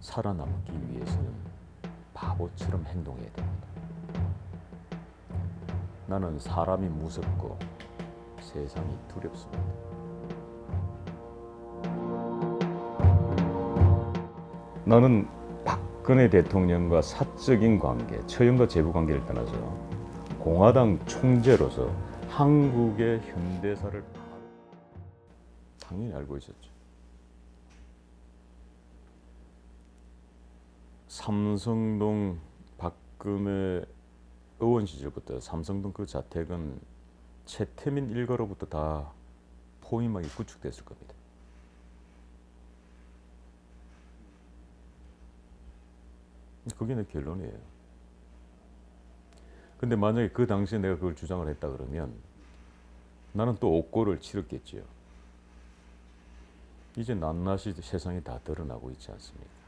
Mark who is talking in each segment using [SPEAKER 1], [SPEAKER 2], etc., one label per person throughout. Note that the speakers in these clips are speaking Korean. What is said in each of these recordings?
[SPEAKER 1] 살아남기 위해서는 바보처럼 행동해야 됩니다. 나는 사람이 무섭고 세상이 두렵습니다. 나는 박근혜 대통령과 사적인 관계, 처형과 제부 관계를 떠나서 공화당 총재로서 한국의 현대사를 당연히 알고 있었죠. 삼성동 박근혜 의원 시절부터 삼성동 그 자택은 최태민 일가로부터 다 포위망이 구축됐을 겁니다. 그게 내 결론이에요. 근데 만약에 그 당시에 내가 그걸 주장을 했다 그러면 나는 또 옥고를 치렀겠지요. 이제 낱낱이 세상이 다 드러나고 있지 않습니까?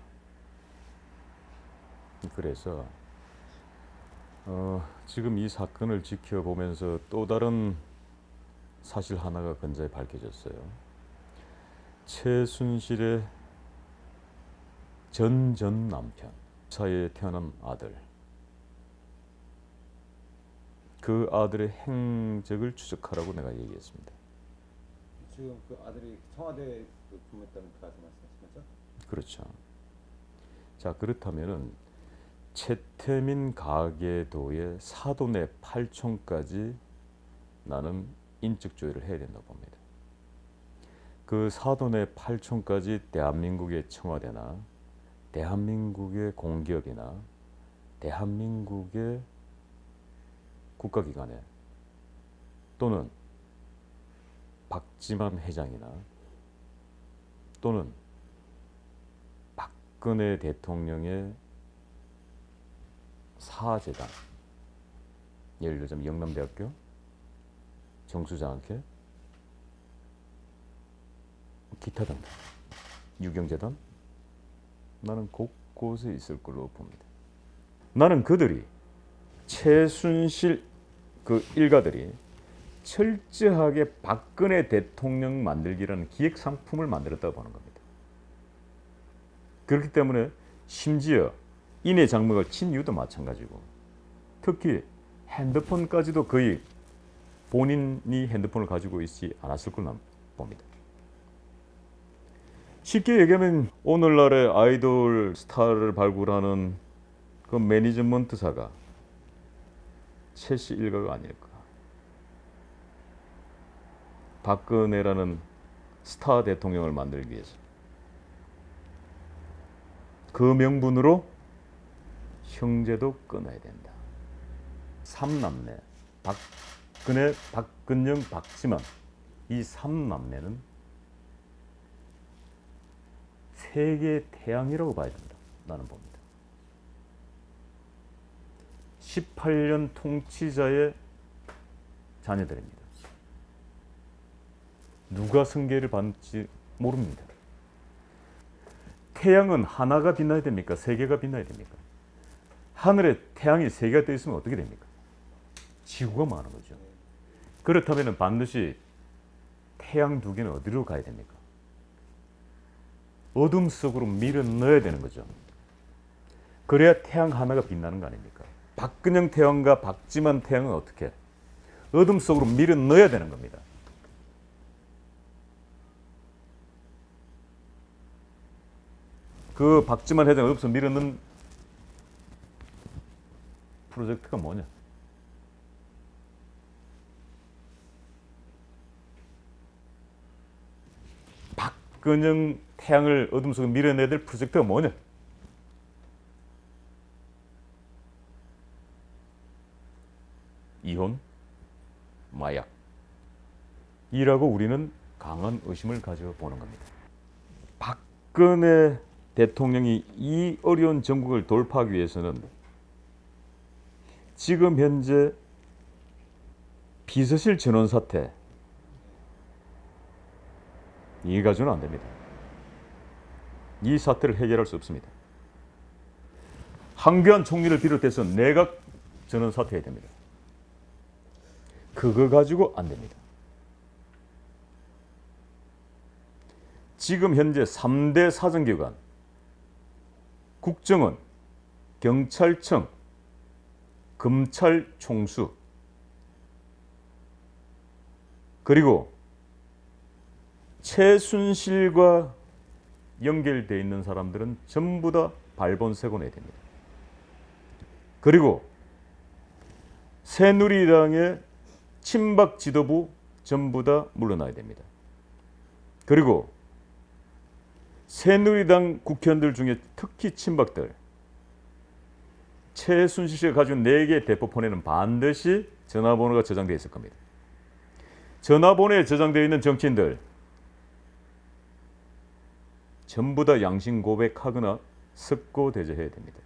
[SPEAKER 1] 그래서 어, 지금 이 사건을 지켜보면서 또 다른 사실 하나가 건자에 밝혀졌어요. 최순실의 전전 남편 사이에 태어난 아들 그 아들의 행적을 추적하라고 내가 얘기했습니다.
[SPEAKER 2] 지금 그 아들이 청와대에 그 근무했다는 그 말씀하신 거죠?
[SPEAKER 1] 그렇죠. 자 그렇다면은 최태민 가계도의 사돈의 8촌까지 나는 인적 조회를 해야 된다고 봅니다. 그 사돈의 8촌까지 대한민국의 청와대나 대한민국의 공기업이나 대한민국의 국가기관에 또는 박지만 회장이나 또는 박근혜 대통령의 사재단 예를 들자면 영남대학교 정수장학회 기타 등등 유경재단 나는 곳곳에 있을 걸로 봅니다. 나는 그들이 최순실 그 일가들이 철저하게 박근혜 대통령 만들기라는 기획 상품을 만들었다고 보는 겁니다. 그렇기 때문에 심지어 인해 장막을 친 이유도 마찬가지고 특히 핸드폰까지도 거의 본인이 핸드폰을 가지고 있지 않았을 걸로 봅니다. 쉽게 얘기하면 오늘날의 아이돌 스타를 발굴하는 그 매니지먼트사가 최씨 일가가 아닐까. 박근혜라는 스타 대통령을 만들기 위해서 그 명분으로 형제도 끊어야 된다. 삼남매 박근혜, 박근영, 박지만 이 삼남매는 세계 태양이라고 봐야 된다. 나는 봅니다. 18년 통치자의 자녀들입니다. 누가 승계를 받을지 모릅니다. 태양은 하나가 빛나야 됩니까? 세 개가 빛나야 됩니까? 하늘에 태양이 세 개가 떠 있으면 어떻게 됩니까? 지구가 많은 거죠. 그렇다면 반드시 태양 두 개는 어디로 가야 됩니까? 어둠 속으로 밀어 넣어야 되는 거죠. 그래야 태양 하나가 빛나는 거 아닙니까? 박근영 태양과 박지만 태양은 어떻게? 어둠 속으로 밀어 넣어야 되는 겁니다. 그 박지만 회장 어디서 밀어 넣은 프로젝트가 뭐냐? 박근영 태양을 어둠 속에 밀어내야 될 프로젝트가 뭐냐? 이혼, 마약. 이라고 우리는 강한 의심을 가져 보는 겁니다. 박근혜 대통령이 이 어려운 전국을 돌파하기 위해서는 지금 현재 비서실 전원 사태 이 가지고는 안 됩니다. 이 사태를 해결할 수 없습니다. 황교안 총리를 비롯해서 내각 전원 사퇴해야 됩니다. 그거 가지고 안 됩니다. 지금 현재 3대 사정기관 국정원, 경찰청, 검찰총수 그리고 최순실과 연결돼 있는 사람들은 전부 다 발본색고 내야 됩니다. 그리고 새누리당의 친박 지도부 전부 다 물러나야 됩니다. 그리고 새누리당 국회의원들 중에 특히 친박들 최순실 씨가 가진 4개의 대포폰에는 반드시 전화번호가 저장되어 있을 겁니다. 전화번호에 저장되어 있는 정치인들 전부 다 양심 고백하거나 석고 대조해야 됩니다.